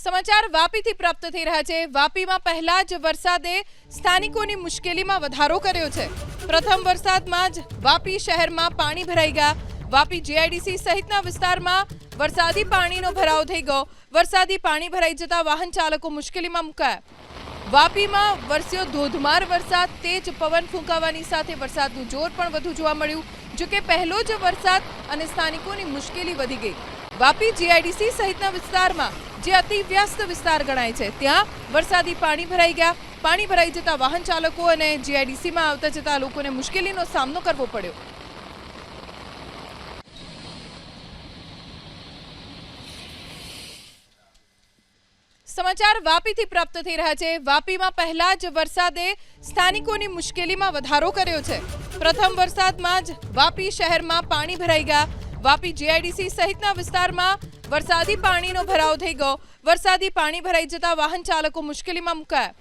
સમાચાર વાપીથી પ્રાપ્ત થઈ રહ્યા છે. વાપીમાં પહેલા જ વરસાદે સ્થાનિકોની મુશ્કેલીમાં વધારો કર્યો છે. પ્રથમ વરસાદમાં જ વાપી શહેરમાં પાણી ભરાઈ ગયા. વાપી જીઆઈડીસી સહિતના વિસ્તારમાં વરસાદી પાણીનો ભરાવ થઈ ગયો. વરસાદી પાણી ભરાઈ જતા વાહન ચાલકો મુશ્કેલીમાં મુકાયા. વાપીમાં વરસ્યો ધોધમાર વરસાદ, તેજ પવન ફૂંકાવાની સાથે વરસાદનું જોર પણ વધુ જોવા મળ્યું, જો કે પહેલો જ વરસાદ અને સ્થાનિકોની મુશ્કેલી વધી ગઈ. વાપી જીઆઈડીસી સહિતના વિસ્તારમાં જે અતિ વ્યસ્ત વિસ્તાર ગણાય છે. ત્યાં વરસાદી પાણી ભરાઈ ગયા. પાણી ભરાઈ જતા વાહન ચાલકો અને જીઆઈડીસીમાં આવતા જતા લોકોને મુશ્કેલીનો સામનો કરવો પડ્યો. સમાચાર વાપીથી પ્રાપ્ત થઈ રહ્યા છે. વાપીમાં પહેલા જ વરસાદે સ્થાનિકોની મુશ્કેલીમાં વધારો કર્યો છે. પ્રથમ વરસાદમાં જ વાપી શહેરમાં પાણી ભરાઈ ગયા. વાપી જીઆઈડીસી સહિતના વિસ્તારમાં વરસાદી પાણીનો ભરાવ થઈ ગયો. વરસાદી પાણી ભરાઈ જતા વાહન ચાલકો મુશ્કેલીમાં મુકાયા.